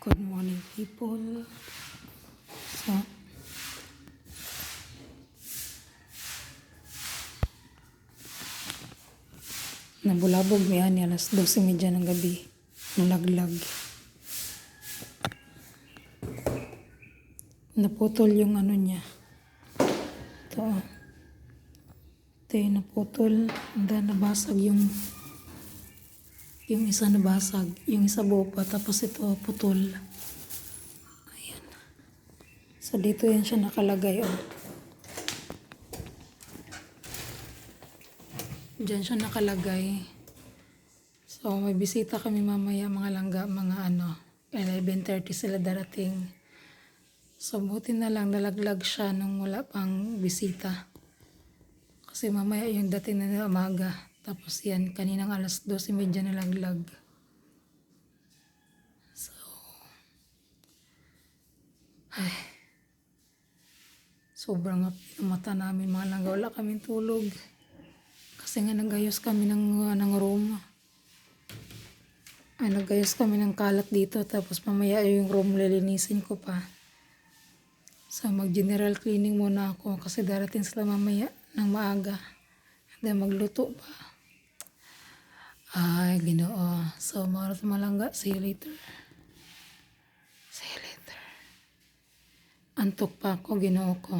Good morning, people. So, nabulabog niya ni alas 12.30 ng gabi. Nalaglag. Naputol yung ano niya. Ito. oh. Ito yung naputol. And then nabasag yung yung isa nabasag. Yung isa buo pa. Tapos ito putol. Ayan. So dito yan siya nakalagay. Oh. Diyan siya nakalagay. So may bisita kami mamaya mga langga, mga ano, 11.30 sila darating. So buti na lang nalaglag siya nung wala pang bisita. Kasi mamaya yung dating na umaga. Tapos yan, kaninang alas 12.30 nalaglag. So, ay, sobrang mata namin mga langga. Wala kaming tulog. Kasi nga nagayos kami ng, uh, ng room. Ay, nagayos kami ng kalat dito. Tapos mamaya yung room lilinisin ko pa. So, mag-general cleaning muna ako kasi darating sila mamaya ng maaga. Then, magluto pa. Ay, ginoo. So, mga malangga. See you later. See you later. Antok pa ako, ginoo ko.